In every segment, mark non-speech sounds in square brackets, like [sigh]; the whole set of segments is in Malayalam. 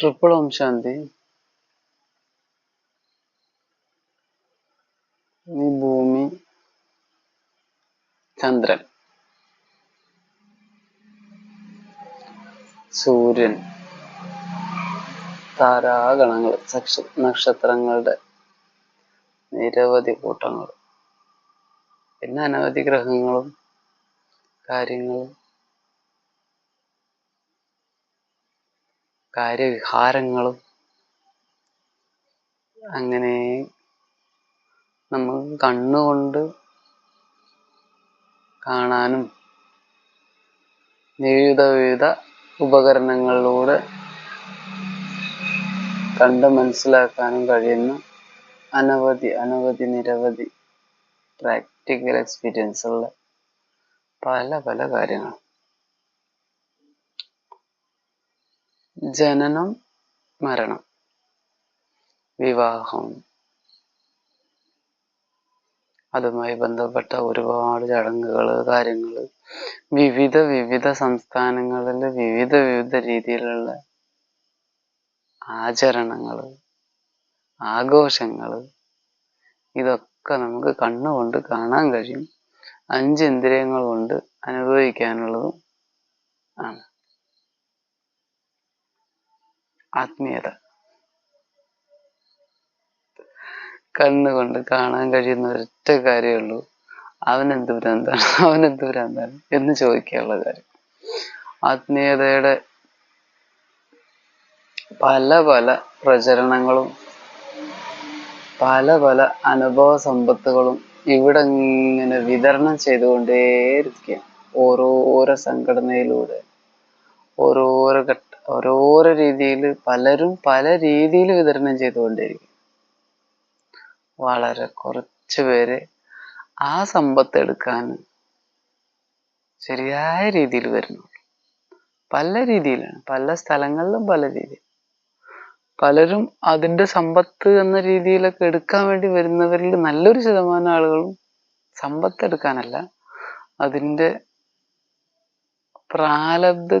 ട്രിപ്പിൾ ഓം ശാന്തി ഈ ഭൂമി ചന്ദ്രൻ സൂര്യൻ താരാഗണങ്ങൾ നക്ഷ- നക്ഷത്രങ്ങളുടെ നിരവധി കൂട്ടങ്ങൾ പിന്നെ അനവധി ഗ്രഹങ്ങളും കാര്യങ്ങളും കാര്യവിഹാരങ്ങളും അങ്ങനെ നമ്മൾ കണ്ണുകൊണ്ട് കാണാനും വിവിധ വിവിധ ഉപകരണങ്ങളിലൂടെ കണ്ട് മനസ്സിലാക്കാനും കഴിയുന്ന അനവധി അനവധി നിരവധി പ്രാക്ടിക്കൽ എക്സ്പീരിയൻസ് ഉള്ള പല പല കാര്യങ്ങൾ. ജനനം മരണം വിവാഹം. അതുമായി ബന്ധപ്പെട്ട ഒരുപാട് ചടങ്ങുകൾ കാര്യങ്ങൾ വിവിധ വിവിധ സംസ്ഥാനങ്ങളിൽ വിവിധ വിവിധ രീതിയിലുള്ള ആചരണങ്ങൾ ആഘോഷങ്ങൾ ഇതൊക്കെ നമുക്ക് കണ്ണുകൊണ്ട് കാണാൻ കഴിയും. അഞ്ച് ഇന്ദ്രിയങ്ങൾ കൊണ്ട് അനുഭവിക്കാനുള്ളതും ആണ്. ആത്മീയത. കണ്ണുകൊണ്ട് കാണാൻ കഴിയുന്ന ഒരൊറ്റ കാര്യമുള്ളൂ അവനെന്ത് ഭ്രാന്താണ്? [laughs] അവനെന്ത് ഭ്രാന്താണ്? എന്ന് ചോദിക്കാനുള്ള കാര്യം. ആത്മീയതയുടെ പല പല പ്രചരണങ്ങളും പല പല അനുഭവ സമ്പത്തുകളും ഇവിടെ ഇങ്ങനെ വിതരണം ചെയ്തുകൊണ്ടേയിരിക്കുകയാണ്. ഓരോരോ സംഘടനയിലൂടെ ഓരോരോ ഓരോരോ രീതിയിൽ പലരും പല രീതിയിൽ വിതരണം ചെയ്തുകൊണ്ടിരിക്കും വളരെ കുറച്ച് പേര് ആ സമ്പത്ത് എടുക്കാൻ ശരിയായ രീതിയിൽ വരുന്നു പല രീതിയിലാണ്. പല സ്ഥലങ്ങളിലും പല രീതി പലരും അതിന്റെ സമ്പത്ത് എന്ന രീതിയിലൊക്കെ എടുക്കാൻ വേണ്ടി വരുന്നവരിൽ നല്ലൊരു ശതമാനം ആളുകളും സമ്പത്ത് എടുക്കാനല്ല അതിന്റെ പ്രാലബ്ധ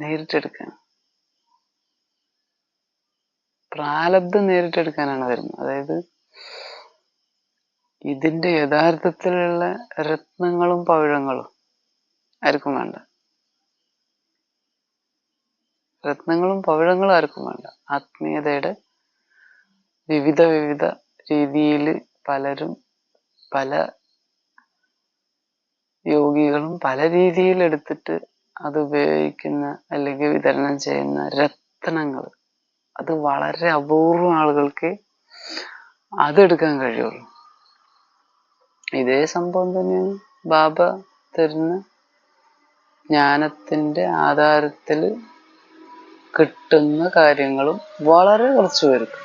നേരിട്ടെടുക്കാൻ. പ്രാലബ്ധം നേരിട്ടെടുക്കാനാണ് വരുന്നത്. അതായത് ഇതിന്റെ യഥാർത്ഥത്തിലുള്ള രത്നങ്ങളും പവിഴങ്ങളും ആർക്കും വേണ്ട. രത്നങ്ങളും പവിഴങ്ങളും ആർക്കും വേണ്ട. ആത്മീയതയുടെ വിവിധ വിവിധ രീതിയിൽ പലരും പല യോഗികളും പല രീതിയിൽ എടുത്തിട്ട് അത് ഉപയോഗിക്കുന്ന അല്ലെങ്കിൽ വിതരണം ചെയ്യുന്ന രത്നങ്ങൾ. അത് വളരെ അപൂർവം ആളുകൾക്ക് അതെടുക്കാൻ കഴിയുള്ളൂ. ഇതേ സംഭവം തന്നെയാണ്. ബാബ തരുന്ന ജ്ഞാനത്തിന്റെ ആധാരത്തിൽ കിട്ടുന്ന കാര്യങ്ങളും വളരെ കുറച്ച് പേർക്ക്.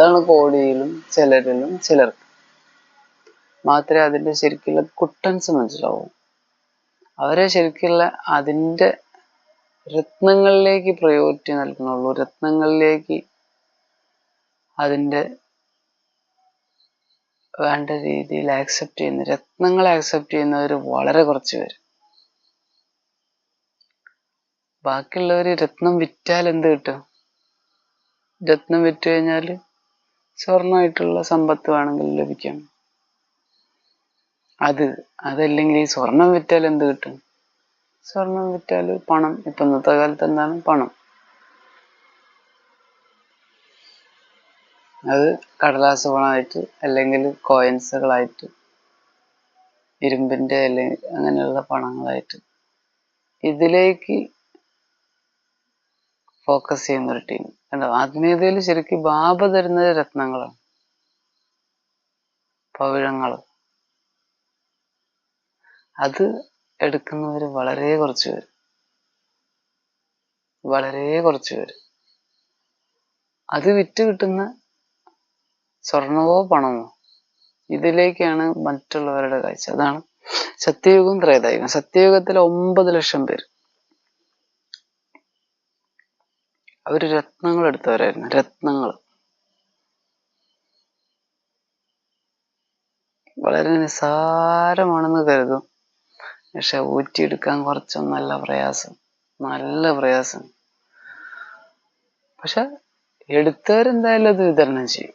അതാണ് കോടിയിലും ചിലരിലും ചിലർക്ക്. മാത്രമേ അതിന്റെ ശരിക്കുള്ള കുട്ടൻസ് മനസ്സിലാവൂ. അവരെ ശരിക്കുള്ള അതിന്റെ രത്നങ്ങളിലേക്ക് പ്രയോറിറ്റി നൽകുന്നുള്ളൂ. രത്നങ്ങളിലേക്ക് അതിന്റെ വേണ്ട രീതിയിൽ ആക്സെപ്റ്റ് ചെയ്യുന്ന രത്നങ്ങളെ ആക്സെപ്റ്റ് ചെയ്യുന്നവർ വളരെ കുറച്ച് പേര്. ബാക്കിയുള്ളവർ രത്നം വിറ്റാൽ എന്ത് കിട്ടും? രത്നം വിറ്റ് കഴിഞ്ഞാൽ സ്വർണമായിട്ടുള്ള സമ്പത്ത് വേണമെങ്കിൽ ലഭിക്കാം. അത് അതല്ലെങ്കിൽ ഈ സ്വർണം വിറ്റാൽ എന്ത് കിട്ടും? സ്വർണം വിറ്റാൽ പണം. ഇപ്പൊ ഇന്നത്തെ കാലത്ത് എന്താണ്? പണം. അത് കടലാസ് പണമായിട്ട് അല്ലെങ്കിൽ കോയിൻസുകളായിട്ട് ഇരുമ്പിന്റെ അല്ലെങ്കിൽ അങ്ങനെയുള്ള പണങ്ങളായിട്ട് ഇതിലേക്ക് ഫോക്കസ് ചെയ്യുന്ന ഒരു ടീം കണ്ടോ? ആത്മീയതയിൽ ശരിക്കും ബാബ തരുന്നത് രത്നങ്ങളാണ്. പവിഴങ്ങൾ അത് എടുക്കുന്നവർ വളരെ കുറച്ച് പേര്. വളരെ കുറച്ച് പേര്. അത് വിറ്റ് കിട്ടുന്ന സ്വർണമോ പണമോ ഇതിലേക്കാണ് മറ്റുള്ളവരുടെ കാഴ്ച. അതാണ് സത്യയുഗം ത്രേതായുഗം. സത്യയുഗത്തിൽ ഒമ്പത് ലക്ഷം പേര്. അവർ രത്നങ്ങൾ എടുത്തവരായിരുന്നു. രത്നങ്ങൾ. വളരെ നിസ്സാരമാണെന്ന് കരുതും. പക്ഷെ ഊറ്റിയെടുക്കാൻ കുറച്ചും നല്ല പ്രയാസം. നല്ല പ്രയാസം. പക്ഷെ എടുത്തവരെന്തായാലും അത് വിതരണം ചെയ്യും.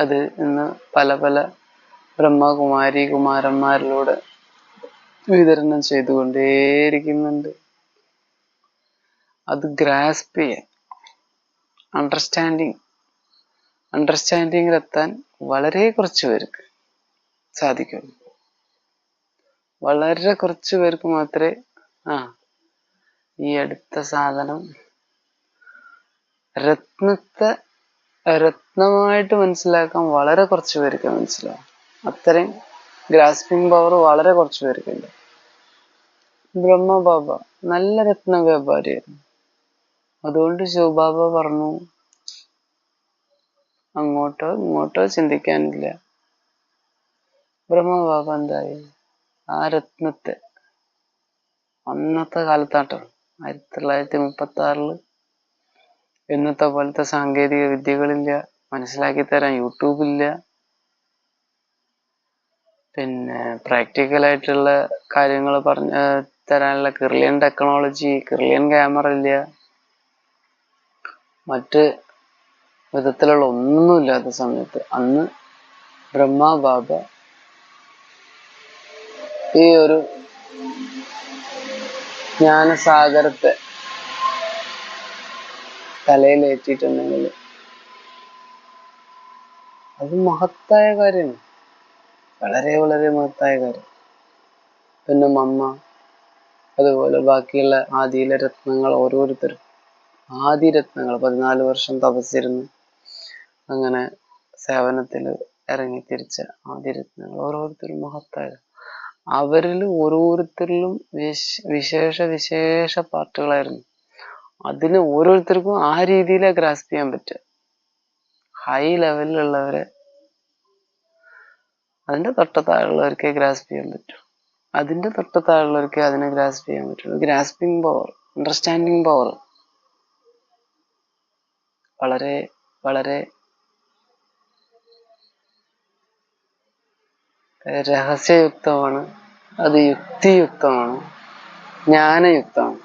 അത് ഇന്ന് പല പല ബ്രഹ്മകുമാരി കുമാരന്മാരിലൂടെ വിതരണം ചെയ്തുകൊണ്ടേയിരിക്കുന്നുണ്ട്. അത് ഗ്രാസ്പ് ചെയ്യാൻ അണ്ടർസ്റ്റാൻഡിങ് അണ്ടർസ്റ്റാൻഡിങ്ങിലെത്താൻ വളരെ കുറച്ച് പേർക്ക് സാധിക്കുള്ളൂ. വളരെ കുറച്ച് പേർക്ക് മാത്രമേ ആ ഈ അടുത്ത സാധനം രത്നത്തെ രത്നമായിട്ട് മനസ്സിലാക്കാൻ വളരെ കുറച്ച് പേർക്ക് മനസ്സിലാവും. അത്രയും ഗ്രാസ്പിംഗ് പവർ വളരെ കുറച്ച് പേർക്കുണ്ട് ബ്രഹ്മബാബ നല്ല രത്ന വ്യാപാരിയായിരുന്നു. അതുകൊണ്ട് ശിവബാബ പറഞ്ഞു അങ്ങോട്ടോ ഇങ്ങോട്ടോ ചിന്തിക്കാനില്ല. ബ്രഹ്മബാബ എന്തായി? ആ രത്നത്തെ. അന്നത്തെ കാലത്താട്ടോ ആയിരത്തി തൊള്ളായിരത്തി മുപ്പത്തി ആറിൽ ഇന്നത്തെ പോലത്തെ സാങ്കേതിക വിദ്യകളില്ല മനസ്സിലാക്കി തരാൻ യൂട്യൂബ് ഇല്ല പിന്നെ പ്രാക്ടിക്കൽ ആയിട്ടുള്ള കാര്യങ്ങൾ പറഞ്ഞ തരാനുള്ള കിർലിയൻ ടെക്നോളജി കിർലിയൻ ക്യാമറ ഇല്ല. മറ്റ് വിധത്തിലുള്ള ഒന്നുമില്ലാത്ത സമയത്ത് അന്ന് ബ്രഹ്മ ബാബ ഈ ഒരു ജ്ഞാനസാഗരത്തെ തലയിലേറ്റിട്ടുണ്ടെങ്കിൽ അത് മഹത്തായ കാര്യമാണ്. വളരെ വളരെ മഹത്തായ കാര്യം. പിന്നെ മമ്മ അതുപോലെ ബാക്കിയുള്ള ആദിയിലെ രത്നങ്ങൾ ഓരോരുത്തരും. ആദി രത്നങ്ങൾ പതിനാല് വർഷം തപസ്സിരുന്ന് അങ്ങനെ സേവനത്തിൽ ഇറങ്ങി തിരിച്ച ആദി രത്നങ്ങൾ ഓരോരുത്തരും മഹത്തായ അവരിൽ ഓരോരുത്തരിലും വിശ- വിശേഷ വിശേഷ പാർട്ടുകളായിരുന്നു അതിന് ഓരോരുത്തർക്കും ആ രീതിയിലെ ഗ്രാസ്പ് ചെയ്യാൻ പറ്റുക. ഹൈ ലെവലിലുള്ളവരെ അതിന്റെ തൊട്ട താഴെയുള്ളവർക്കേ ഗ്രാസ്പ് ചെയ്യാൻ പറ്റൂ. അതിന്റെ തൊട്ട താഴെയുള്ളവർക്കേ അതിനെ ഗ്രാസ്പ് ചെയ്യാൻ പറ്റുള്ളൂ ഗ്രാസ്പിംഗ് പവർ അണ്ടർസ്റ്റാൻഡിങ് പവർ വളരെ വളരെ രഹസ്യയുക്തമാണ്. അത് യുക്തിയുക്തമാണ്. ജ്ഞാനയുക്തമാണ്.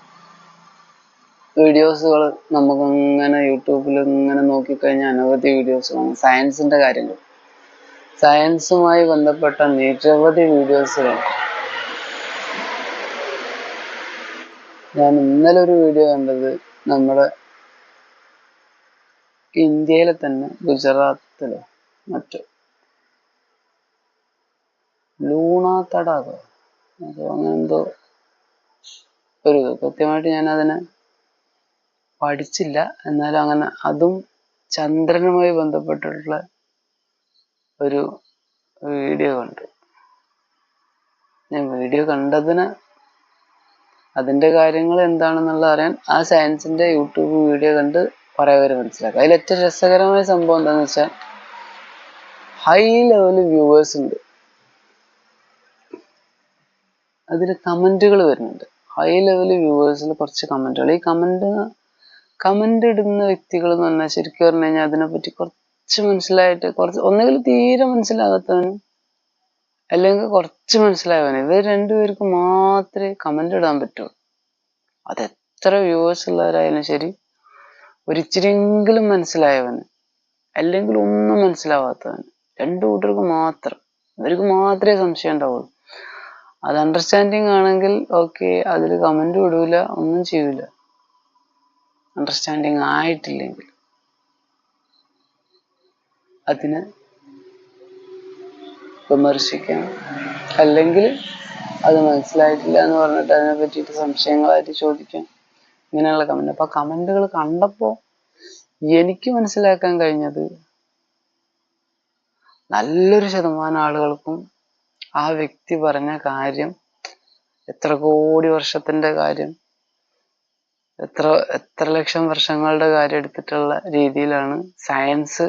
വീഡിയോസുകൾ നമുക്ക് ഇങ്ങനെ യൂട്യൂബിൽ ഇങ്ങനെ നോക്കിക്കഴിഞ്ഞാൽ അനവധി വീഡിയോസ് കാണും സയൻസിന്റെ കാര്യങ്ങൾ സയൻസുമായി ബന്ധപ്പെട്ട നിരവധി വീഡിയോസുകൾ ഞാൻ ഇന്നലെ ഒരു വീഡിയോ കണ്ടത് നമ്മുടെ ഇന്ത്യയിലെ തന്നെ ഗുജറാത്തിലോ മറ്റോ ലൂണ തടാകോ അങ്ങനെ എന്തോ ഒരു. കൃത്യമായിട്ട് ഞാൻ അതിനെ പഠിച്ചില്ല. എന്നാലും അങ്ങനെ അതും ചന്ദ്രനുമായി ബന്ധപ്പെട്ടിട്ടുള്ള ഒരു വീഡിയോ കണ്ടു. ഞാൻ വീഡിയോ കണ്ടതിന് അതിന്റെ കാര്യങ്ങൾ എന്താണെന്നുള്ള അറിയാൻ ആ സയൻസിന്റെ യൂട്യൂബ് വീഡിയോ കണ്ട് കുറെ പേര് മനസ്സിലാക്കുക അതിൽ ഏറ്റവും രസകരമായ സംഭവം എന്താണെന്ന് വെച്ചാൽ ഹൈ ലെവൽ വ്യൂവേഴ്സ് ഉണ്ട്. അതിൽ കമന്റുകൾ വരുന്നുണ്ട്. ഹൈ ലെവൽ വ്യൂവേഴ്സിൽ കുറച്ച് കമന്റുകൾ ഈ കമന്റ് കമന്റ് ഇടുന്ന വ്യക്തികൾ എന്ന് പറഞ്ഞാൽ ശരിക്കും പറഞ്ഞു കഴിഞ്ഞാൽ അതിനെപ്പറ്റി കുറച്ച് മനസ്സിലായിട്ട് കുറച്ച് ഒന്നുകിൽ തീരെ മനസ്സിലാകാത്തവനും അല്ലെങ്കിൽ കുറച്ച് മനസ്സിലായവനും ഇവർ രണ്ടുപേർക്ക് മാത്രമേ കമന്റ് ഇടാൻ പറ്റുള്ളൂ. അത് എത്ര വ്യൂവേഴ്സ് ഉള്ളവരായാലും ശരി. ഒരിച്ചിരിയെങ്കിലും മനസ്സിലായവന് അല്ലെങ്കിൽ ഒന്നും മനസ്സിലാവാത്തവന് രണ്ടു കൂട്ടർക്ക് മാത്രം. ഇവർക്ക് മാത്രമേ സംശയം ഉണ്ടാവുള്ളൂ. അത് അണ്ടർസ്റ്റാൻഡിങ് ആണെങ്കിൽ ഓക്കെ അതിൽ കമന്റ് വിടൂല ഒന്നും ചെയ്യൂല. അണ്ടർസ്റ്റാൻഡിങ് ആയിട്ടില്ലെങ്കിൽ. അതിന് വിമർശിക്കാം. അല്ലെങ്കിൽ അത് മനസ്സിലായിട്ടില്ല എന്ന് പറഞ്ഞിട്ട് അതിനെ പറ്റിയിട്ട് സംശയങ്ങളായിട്ട് ചോദിക്കാം. ഇങ്ങനെയുള്ള കമന്റ് അപ്പൊ കമന്റുകൾ കണ്ടപ്പോ എനിക്ക് മനസ്സിലാക്കാൻ കഴിഞ്ഞത് നല്ലൊരു ശതമാനം ആളുകൾക്കും ആ വ്യക്തി പറഞ്ഞ കാര്യം എത്ര കോടി വർഷത്തിന്റെ കാര്യം എത്ര എത്ര ലക്ഷം വർഷങ്ങളുടെ കാര്യം എടുത്തിട്ടുള്ള രീതിയിലാണ് സയൻസ്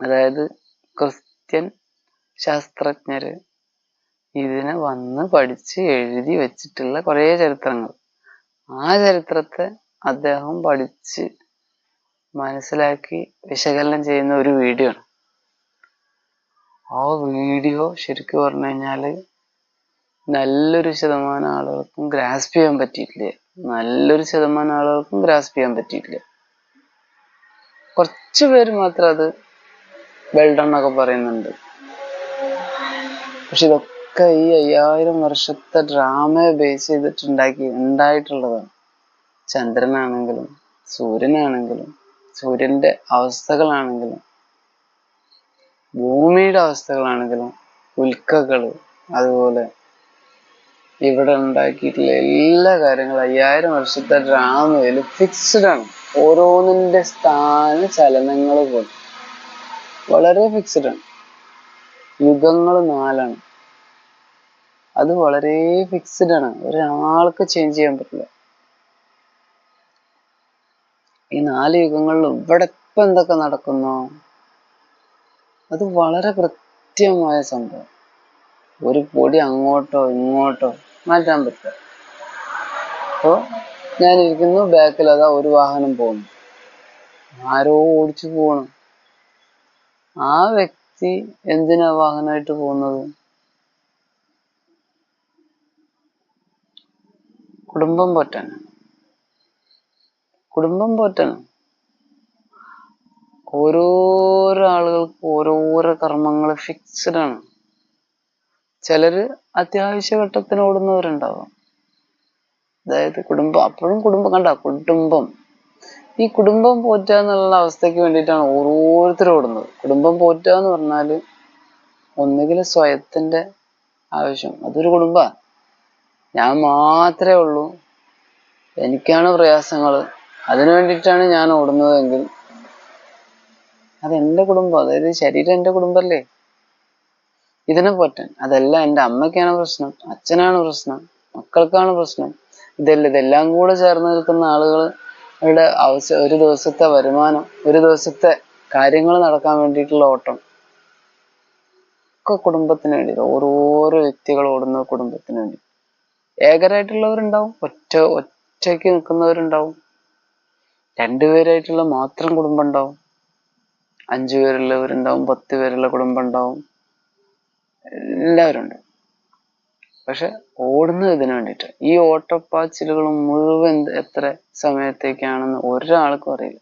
അതായത് ക്രിസ്ത്യൻ ശാസ്ത്രജ്ഞര് ഇതിനെ വന്ന് പഠിച്ച് എഴുതി വെച്ചിട്ടുള്ള കുറേ ചരിത്രങ്ങൾ. ആ ചരിത്രത്തെ അദ്ദേഹം പഠിച്ച് മനസ്സിലാക്കി വിശകലനം ചെയ്യുന്ന ഒരു വീഡിയോ ആണ്. ആ വീഡിയോ ശരിക്കും പറഞ്ഞു കഴിഞ്ഞാൽ നല്ലൊരു ശതമാനം ആളുകൾക്കും ഗ്രാസ്പ് ചെയ്യാൻ പറ്റിയിട്ടില്ല. നല്ലൊരു ശതമാനം ആളുകൾക്കും ഗ്രാസ്പ് ചെയ്യാൻ പറ്റിയിട്ടില്ല. കുറച്ച് പേര് മാത്രം അത് വെൽഡൺ എന്നൊക്കെ പറയുന്നുണ്ട്. പക്ഷെ ഇതൊക്കെ ഈ അയ്യായിരം വർഷത്തെ ഡ്രാമയെ ബേസ് ചെയ്തിട്ടുണ്ടാക്കി ഉണ്ടായിട്ടുള്ളതാണ്. ചന്ദ്രനാണെങ്കിലും സൂര്യനാണെങ്കിലും സൂര്യന്റെ അവസ്ഥകളാണെങ്കിലും ഭൂമിയുടെ അവസ്ഥകളാണെങ്കിലും ഉൽക്കകൾ അതുപോലെ ഇവിടെ ഉണ്ടാക്കിയിട്ടുള്ള എല്ലാ കാര്യങ്ങളും അയ്യായിരം വർഷത്തെ ഡ്രാമയിൽ ഫിക്സ്ഡ് ആണ്. ഓരോന്നിന്റെ സ്ഥാന ചലനങ്ങൾ പോലും. വളരെ ഫിക്സ്ഡ് ആണ്. യുഗങ്ങൾ നാലാണ്. അത് വളരെ ഫിക്സ്ഡ് ആണ്. ഒരാൾക്ക് ചേഞ്ച് ചെയ്യാൻ പറ്റില്ല. ഈ നാല് യുഗങ്ങളിലും ഇവിടെ ഇപ്പൊ എന്തൊക്കെ നടക്കുന്നോ? അത് വളരെ കൃത്യമായ സംഭവം. ഒരു പൊടി അങ്ങോട്ടോ ഇങ്ങോട്ടോ മാറ്റാൻ പറ്റില്ല. അപ്പോ ഞാൻ ഇരിക്കുന്നു ബാക്കിൽ അതാ ഒരു വാഹനം പോകുന്നു. ആരോ ഓടിച്ചു പോകണം ആ വ്യക്തി എന്തിനാ വാഹനമായിട്ട് പോകുന്നത്? കുടുംബം പോറ്റാനാണ്. കുടുംബം പോറ്റാൻ ഓരോരോ ആളുകൾക്ക് ഓരോരോ കർമ്മങ്ങൾ ഫിക്സ്ഡ് ആണ്. ചിലര് അത്യാവശ്യ ഘട്ടത്തിന് ഓടുന്നവരുണ്ടാവാം. അതായത് കുടുംബം അപ്പോഴും കുടുംബം കണ്ട? കുടുംബം. ഈ കുടുംബം പോറ്റുക എന്നുള്ള അവസ്ഥയ്ക്ക് വേണ്ടിയിട്ടാണ് ഓരോരുത്തരും ഓടുന്നത്. കുടുംബം പോറ്റുക എന്ന് പറഞ്ഞാൽ ഒന്നുകിൽ സ്വയത്തിന്റെ ആവശ്യം. അതൊരു കുടുംബ ഞാൻ മാത്രമേ ഉള്ളൂ. എനിക്കാണ് പ്രയാസങ്ങൾ അതിനു വേണ്ടിയിട്ടാണ് ഞാൻ ഓടുന്നതെങ്കിൽ അത് എന്റെ കുടുംബം. അതായത് ശരീരം എന്റെ കുടുംബല്ലേ? ഇതിനെ പോറ്റാൻ. അതല്ല എന്റെ അമ്മയ്ക്കാണ് പ്രശ്നം. അച്ഛനാണ് പ്രശ്നം. മക്കൾക്കാണ് പ്രശ്നം. ഇതല്ല ഇതെല്ലാം കൂടെ ചേർന്ന് നിൽക്കുന്ന ആളുകളുടെ ആവശ്യ ഒരു ദിവസത്തെ വരുമാനം ഒരു ദിവസത്തെ കാര്യങ്ങൾ നടക്കാൻ വേണ്ടിയിട്ടുള്ള ഓട്ടം. ഒക്കെ കുടുംബത്തിന് വേണ്ടി ഓരോരോ വ്യക്തികൾ ഓടുന്ന കുടുംബത്തിന് വേണ്ടി. ഏകരായിട്ടുള്ളവരുണ്ടാവും. ഒറ്റ ഒറ്റയ്ക്ക് നിൽക്കുന്നവരുണ്ടാവും. രണ്ടുപേരായിട്ടുള്ള മാത്രം കുടുംബം ഉണ്ടാവും. അഞ്ചു പേരുള്ളവരുണ്ടാവും പത്ത് പേരുള്ള കുടുംബം ഉണ്ടാവും എല്ലാവരും പക്ഷെ ഓടുന്നത് ഇതിനു വേണ്ടിയിട്ട്. ഈ ഓട്ടപ്പാച്ചിലുകൾ മുഴുവൻ എത്ര സമയത്തേക്കാണെന്ന് ഒരാൾക്കും അറിയില്ല.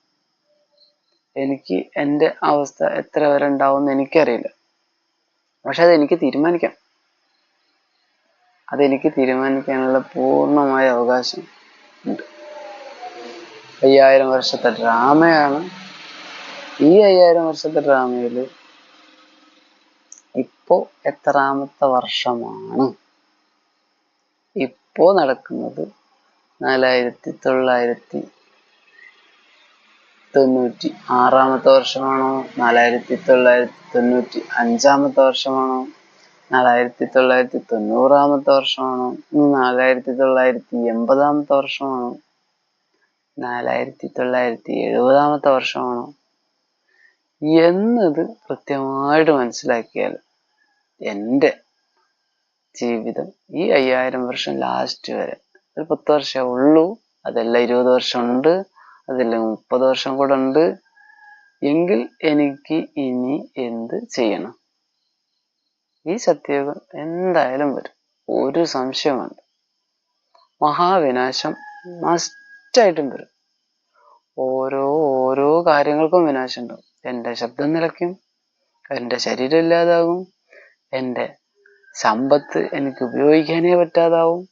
എനിക്ക് എന്റെ അവസ്ഥ എത്ര വരെ ഉണ്ടാവും എന്ന് എനിക്കറിയില്ല. പക്ഷെ അതെനിക്ക് തീരുമാനിക്കാം. അതെനിക്ക് തീരുമാനിക്കാനുള്ള പൂർണമായ അവകാശം ഉണ്ട്. അയ്യായിരം വർഷത്തെ ഡ്രാമയാണ് ഈ അയ്യായിരം വർഷത്തെ ഡ്രാമയിൽ ഇപ്പോ എത്രാമത്തെ വർഷമാണ്? ഇപ്പോ നടക്കുന്നത് നാലായിരത്തി തൊള്ളായിരത്തി തൊണ്ണൂറ്റി ആറാമത്തെ വർഷമാണോ? നാലായിരത്തി തൊള്ളായിരത്തി തൊണ്ണൂറ്റി അഞ്ചാമത്തെ വർഷമാണോ? നാലായിരത്തി തൊള്ളായിരത്തി തൊണ്ണൂറാമത്തെ വർഷമാണോ? നാലായിരത്തി തൊള്ളായിരത്തി എൺപതാമത്തെ വർഷമാണോ? നാലായിരത്തി തൊള്ളായിരത്തി എഴുപതാമത്തെ വർഷമാണോ? എന്നത് കൃത്യമായിട്ട് മനസ്സിലാക്കിയാൽ എന്റെ ജീവിതം ഈ അയ്യായിരം വർഷം ലാസ്റ്റ് വരെ ഒരു പത്ത് വർഷമേ ഉള്ളൂ. അതെല്ലാം ഇരുപത് വർഷമുണ്ട് അതല്ലെങ്കിൽ മുപ്പത് വർഷം കൂടെ ഉണ്ട്. എങ്കിൽ എനിക്ക് ഇനി എന്ത് ചെയ്യണം? ഈ സത്യയുഗം എന്തായാലും വരും. ഒരു സംശയമുണ്ട് മഹാവിനാശം മസ്റ്റായിട്ടും വരും. ഓരോ ഓരോ കാര്യങ്ങൾക്കും വിനാശം ഉണ്ടാവും. എന്റെ ശബ്ദം നിലയ്ക്കും എന്റെ ശരീരം ഇല്ലാതാകും എന്റെ സമ്പത്ത് എനിക്ക് ഉപയോഗിക്കാനേ പറ്റാതാവും.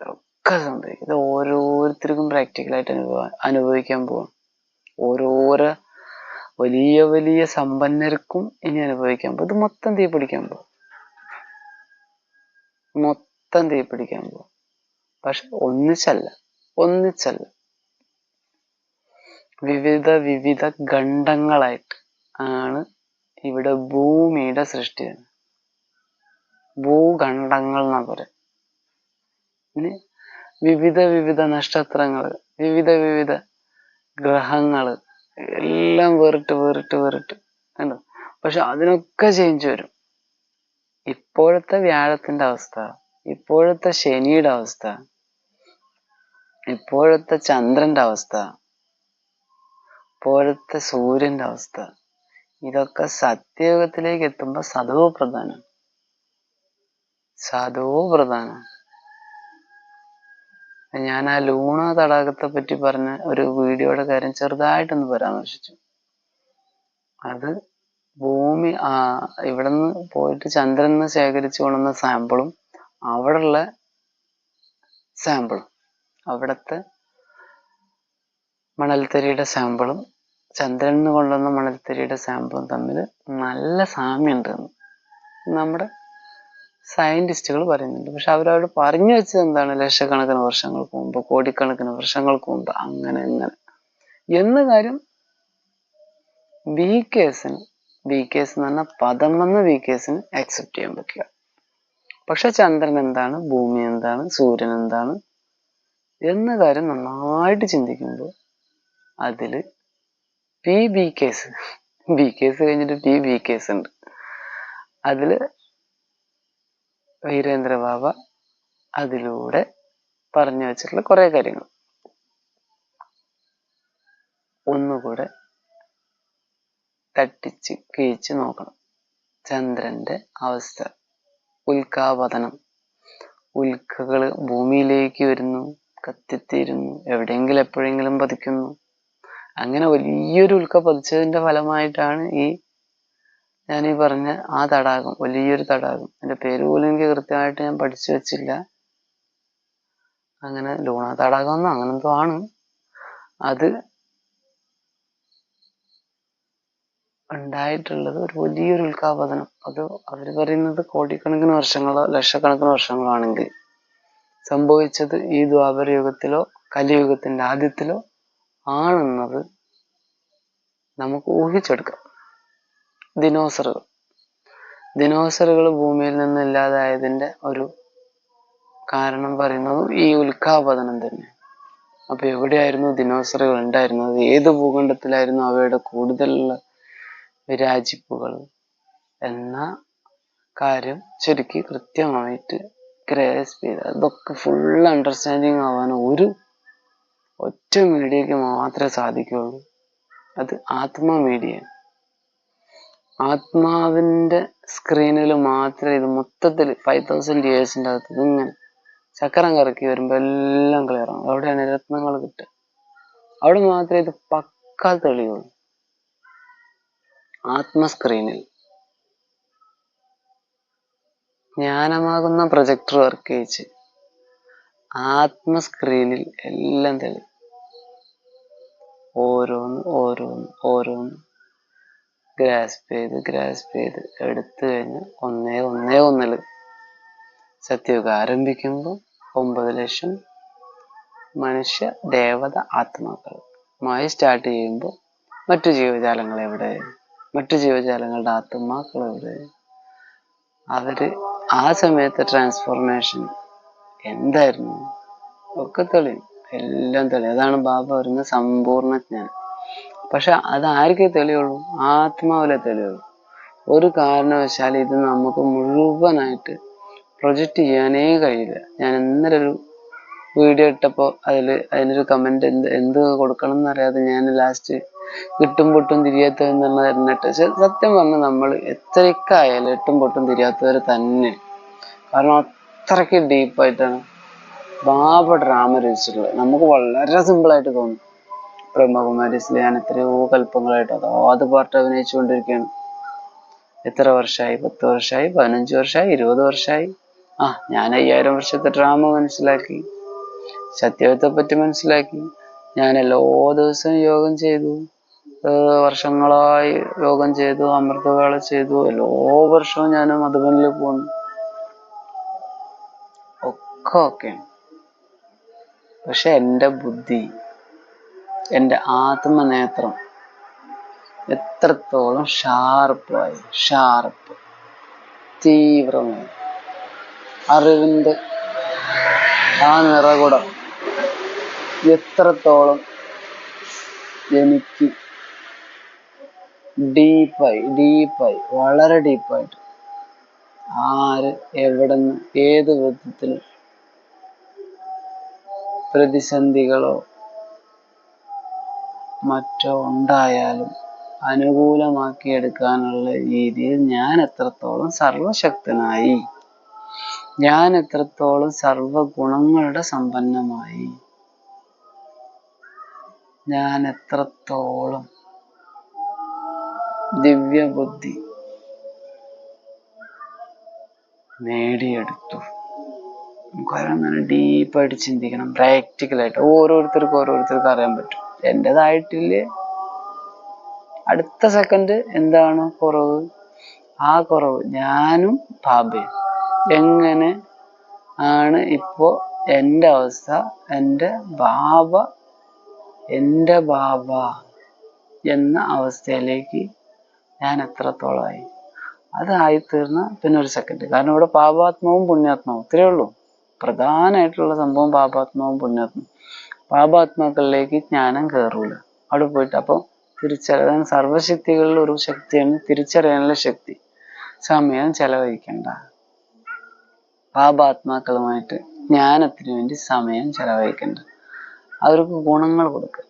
ഒക്കെ സംഭവിക്കും. ഇത് ഓരോരുത്തർക്കും പ്രാക്ടിക്കലായിട്ട് അനുഭവ അനുഭവിക്കാൻ പോവാം ഓരോരോ വലിയ വലിയ സമ്പന്നർക്കും ഇനി അനുഭവിക്കാൻ പോകും ഇത് മൊത്തം തീ പിടിക്കാൻ പോകും മൊത്തം തീ പിടിക്കാൻ പോകും പക്ഷെ ഒന്നിച്ചല്ല ഒന്നിച്ചല്ല. വിവിധ വിവിധ ഖണ്ഡങ്ങളായിട്ട് ആണ് ഇവിടെ ഭൂമിയുടെ സൃഷ്ടി ഭൂഖണ്ഡങ്ങൾ എന്നാ പറയാം. ഇനി വിവിധ വിവിധ നക്ഷത്രങ്ങൾ വിവിധ വിവിധ ഗ്രഹങ്ങൾ എല്ലാം വേറിട്ട് വേറിട്ട് വേറിട്ട് കണ്ടോ? പക്ഷെ അതിനൊക്കെ ചേഞ്ച് വരും. ഇപ്പോഴത്തെ വ്യാഴത്തിന്റെ അവസ്ഥ ഇപ്പോഴത്തെ ശനിയുടെ അവസ്ഥ ഇപ്പോഴത്തെ ചന്ദ്രന്റെ അവസ്ഥ ഇപ്പോഴത്തെ സൂര്യന്റെ അവസ്ഥ. ഇതൊക്കെ സത്യയുഗത്തിലേക്ക് എത്തുമ്പോൾ സദവ പ്രധാനം? സദവ പ്രധാനം? ഞാൻ ആ ലൂണ തടാകത്തെ പറ്റി പറഞ്ഞ ഒരു വീഡിയോയുടെ കാര്യം ചെറുതായിട്ടൊന്ന് പരാമർശിച്ചു. അത് ഭൂമി ആ ഇവിടെ നിന്ന് പോയിട്ട് ചന്ദ്രൻ നിന്ന് ശേഖരിച്ചു കൊണ്ടുവന്ന സാമ്പിളും അവിടെയുള്ള സാമ്പിളും. അവിടുത്തെ മണൽത്തരിയുടെ സാമ്പിളും ചന്ദ്രനിൽ എന്ന് കൊണ്ടുവന്ന മണൽത്തരിയുടെ സാമ്പിളും തമ്മിൽ നല്ല സാമ്യമുണ്ട് എന്ന് നമ്മുടെ സയന്റിസ്റ്റുകൾ പറയുന്നുണ്ട്. പക്ഷെ അവരവിടെ പറഞ്ഞു വെച്ചത് എന്താണ്? ലക്ഷക്കണക്കിന് വർഷങ്ങൾക്ക് മുമ്പ് കോടിക്കണക്കിന് വർഷങ്ങൾക്ക് മുമ്പ് അങ്ങനെ ഇങ്ങനെ. എന്ന കാര്യം ബി കേസിന് ബി കേസ് എന്ന് പറഞ്ഞാൽ പദം വന്ന ബി കേസിന് അക്സെപ്റ്റ് ചെയ്യാൻ പറ്റില്ല പക്ഷെ ചന്ദ്രൻ എന്താണ്? ഭൂമി എന്താണ്? സൂര്യൻ എന്താണ്? എന്ന കാര്യം നന്നായിട്ട് ചിന്തിക്കുമ്പോൾ അതിൽ P B case. B case കഴിഞ്ഞിട്ട് പി ബി കേസ് ഉണ്ട്. അതിൽ വീരേന്ദ്ര ബാബ അതിലൂടെ പറഞ്ഞു വെച്ചിട്ടുള്ള കുറേ കാര്യങ്ങൾ. ഒന്നുകൂടെ തട്ടിച്ച് കിഴിച്ച് നോക്കണം. ചന്ദ്രന്റെ അവസ്ഥ. ഉൽക്കാപതനം ഉൽക്കകൾ ഭൂമിയിലേക്ക് വരുന്നു കത്തിത്തീരുന്നു എവിടെയെങ്കിലും എപ്പോഴെങ്കിലും പതിക്കുന്നു. അങ്ങനെ വലിയൊരു ഉൽക്ക പതിച്ചതിന്റെ ഫലമായിട്ടാണ് ഈ ഞാൻ ഈ പറഞ്ഞ ആ തടാകം വലിയൊരു തടാകം. അതിന്റെ പേര് പോലും എനിക്ക് കൃത്യമായിട്ട് ഞാൻ പഠിച്ചു വെച്ചില്ല. അങ്ങനെ ലൂണ തടാകം എന്നോ അങ്ങനെ എന്തോ ആണ്. അത് ഉണ്ടായിട്ടുള്ളത് ഒരു വലിയൊരു ഉൽക്കാപതനം. അത് അവർ പറയുന്നത് കോടിക്കണക്കിന് വർഷങ്ങളോ ലക്ഷക്കണക്കിന് വർഷങ്ങളോ ആണെങ്കിൽ സംഭവിച്ചത് ഈ ദ്വാപര യുഗത്തിലോ കലിയുഗത്തിന്റെ ആദ്യത്തിലോ ആണെന്നത് നമുക്ക് ഊഹിച്ചെടുക്കാം. ദിനോസറുകൾ. ദിനോസറുകൾ ഭൂമിയിൽ നിന്ന് ഇല്ലാതായതിന്റെ ഒരു കാരണം പറയുന്നത് ഈ ഉൽക്കാപതനം തന്നെ. അപ്പൊ എവിടെയായിരുന്നു ദിനോസറുകൾ ഉണ്ടായിരുന്നത്? ഏത് ഭൂഖണ്ഡത്തിലായിരുന്നു അവയുടെ കൂടുതൽ വിരാജിപ്പുകൾ എന്ന കാര്യം ശരിക്ക് കൃത്യമായിട്ട് ഗ്രേസ് ചെയ്ത് അതൊക്കെ ഫുൾ അണ്ടർസ്റ്റാൻഡിങ് ആവാൻ ഒരു ഒറ്റ മീഡിയക്ക് മാത്രമേ സാധിക്കുകയുള്ളൂ. അത് ആത്മാ മീഡിയ. ആത്മാവിന്റെ സ്ക്രീനിൽ മാത്രമേ ഇത് മൊത്തത്തിൽ ഫൈവ് തൗസൻഡ് ഇയേഴ്സിന്റെ അകത്ത് ഇതിങ്ങനെ ചക്രം കറക്കി വരുമ്പോൾ എല്ലാം ക്ലിയർ ആവും. അവിടെയാണ് രത്നങ്ങൾ കിട്ടുക. അവിടെ മാത്രമേ ഇത് പക്കാ തെളിയുള്ളൂ. ആത്മസ്ക്രീനിൽ ജ്ഞാനമാകുന്ന പ്രൊജക്ടർ വർക്ക് ചെയ്യിച്ച് ആത്മസ്ക്രീനിൽ എല്ലാം തെളിയും ഓരോന്ന് ഓരോന്ന് ഓരോന്ന്. ഗ്രാസ്പ് ചെയ്ത് ഗ്രാസ്പ് ചെയ്ത് എടുത്തു കഴിഞ്ഞ് ഒന്നേ ഒന്നേ ഒന്നിൽ. സത്യയുഗം ആരംഭിക്കുമ്പോൾ ഒമ്പത് ലക്ഷം മനുഷ്യ ദേവത ആത്മാക്കൾ. മായി സ്റ്റാർട്ട് ചെയ്യുമ്പോൾ മറ്റു ജീവജാലങ്ങൾ എവിടെ? മറ്റു ജീവജാലങ്ങളുടെ ആത്മാക്കൾ എവിടെ? അവർ ആ സമയത്തെ ട്രാൻസ്ഫോർമേഷൻ എന്തായിരുന്നു? ഒക്കെ തെളി എല്ലാം തെളിയും അതാണ് ബാബ പറയുന്ന സമ്പൂർണ ജ്ഞാനം. പക്ഷെ അത് ആർക്കേ തെളിയുള്ളൂ? ആത്മാവിലെ തെളിയുള്ളൂ. ഒരു കാരണവശാൽ ഇത് നമുക്ക് മുഴുവനായിട്ട് പ്രൊജക്റ്റ് ചെയ്യാനേ കഴിയില്ല. ഞാൻ ഇന്നലെ ഒരു വീഡിയോ ഇട്ടപ്പോൾ അതിൽ അതിനൊരു കമന്റ് എന്ത് എന്ത് കൊടുക്കണം എന്നറിയാതെ ഞാൻ ലാസ്റ്റ് കിട്ടും പൊട്ടും തിരിയാത്തതെന്നുള്ള തന്നിട്ട് പക്ഷെ സത്യം പറഞ്ഞാൽ നമ്മൾ എത്രയൊക്കെയായാലും എട്ടും പൊട്ടും തിരിയാത്തവർ തന്നെ. കാരണം അത്രയ്ക്ക് ഡീപ്പായിട്ടാണ് ബാബ ഡ്രാമ രചിച്ചിട്ടുള്ളത്. നമുക്ക് വളരെ സിമ്പിളായിട്ട് തോന്നും. ബ്രഹ്മകുമാരി ഞാൻ എത്രയോ കല്പങ്ങളായിട്ട് അതാത് പാർട്ട് അഭിനയിച്ചുകൊണ്ടിരിക്കുകയാണ്. എത്ര വർഷമായി പത്ത് വർഷമായി പതിനഞ്ച് വർഷമായി ഇരുപത് വർഷമായി ആ ഞാൻ അയ്യായിരം വർഷത്തെ ഡ്രാമ മനസ്സിലാക്കി. സത്യത്തെ പറ്റി മനസ്സിലാക്കി. ഞാൻ എല്ലാ ദിവസവും യോഗം ചെയ്തു. വർഷങ്ങളായി യോഗം ചെയ്തു അമൃതവേള ചെയ്തു. എല്ലാ വർഷവും ഞാൻ മധുബനിൽ പോകുന്നു ഒക്കെ ഓക്കെയാണ് പക്ഷെ എന്റെ ബുദ്ധി എന്റെ ആത്മനേത്രം എത്രത്തോളം ഷാർപ്പായി ഷാർപ്പ് തീവ്രമായി. അറിവിന്റെ ആ നിറകുടം എത്രത്തോളം എനിക്ക് ഡീപ്പായി ഡീപ്പായി വളരെ ഡീപ്പായിട്ട് ആര് എവിടെ നിന്ന് ഏത് വിധത്തിലും പ്രതിസന്ധികളോ മറ്റോ ഉണ്ടായാലും അനുകൂലമാക്കിയെടുക്കാനുള്ള രീതിയിൽ ഞാൻ എത്രത്തോളം സർവശക്തനായി ഞാൻ എത്രത്തോളം സർവഗുണങ്ങളുടെ സമ്പന്നമായി? ഞാൻ എത്രത്തോളം ദിവ്യബുദ്ധി നേടിയെടുത്തു? നമുക്ക് അങ്ങനെ ഡീപ്പായിട്ട് ചിന്തിക്കണം പ്രാക്ടിക്കലായിട്ട് ഓരോരുത്തർക്കും ഓരോരുത്തർക്കും അറിയാൻ പറ്റും. എന്റെതായിട്ടില്ലേ അടുത്ത സെക്കൻഡ് എന്താണ് കുറവ്? ആ കുറവ് ഞാനും ബാബയും എങ്ങനെ ആണ് ഇപ്പോ എന്റെ അവസ്ഥ? എന്റെ ബാബ എന്റെ ബാബ എന്ന അവസ്ഥയിലേക്ക് ഞാൻ എത്രത്തോളമായി? അതായി തീർന്ന പിന്നെ ഒരു സെക്കൻഡ് കാരണം ഇവിടെ പാപാത്മാവും പുണ്യാത്മാവും. ഇത്രയേ ഉള്ളൂ. പ്രധാനമായിട്ടുള്ള സംഭവം പാപാത്മാവും പുണ്യാത്മാവും. പാപാത്മാക്കളിലേക്ക് ജ്ഞാനം കയറൂല അവിടെ പോയിട്ട് അപ്പോൾ തിരിച്ചറിയാൻ സർവശക്തികളിൽ ഒരു ശക്തിയാണ് തിരിച്ചറിയാനുള്ള ശക്തി. സമയം ചെലവഴിക്കണ്ട. പാപാത്മാക്കളുമായിട്ട് ജ്ഞാനത്തിന് വേണ്ടി സമയം ചെലവഴിക്കണ്ട. അവർക്ക് ഗുണങ്ങൾ കൊടുക്കുക.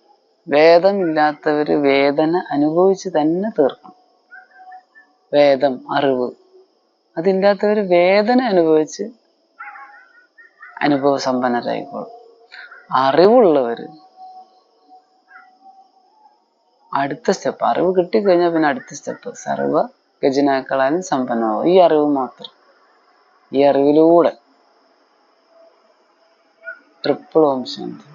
വേദമില്ലാത്തവര് വേദന അനുഭവിച്ച് തന്നെ തീർക്കണം. വേദം അറിവ്. അതില്ലാത്തവര് വേദന അനുഭവിച്ച് അനുഭവ സമ്പന്നരായിക്കോളും അറിവുള്ളവർ അടുത്ത സ്റ്റെപ്പ് അറിവ് കിട്ടിക്കഴിഞ്ഞാൽ പിന്നെ അടുത്ത സ്റ്റെപ്പ് സർവ ഗജനാക്കളാലും സമ്പന്നമാവും. ഈ അറിവ് മാത്രം. ഈ അറിവിലൂടെ ട്രിപ്പിൾ ഓം ശാന്തി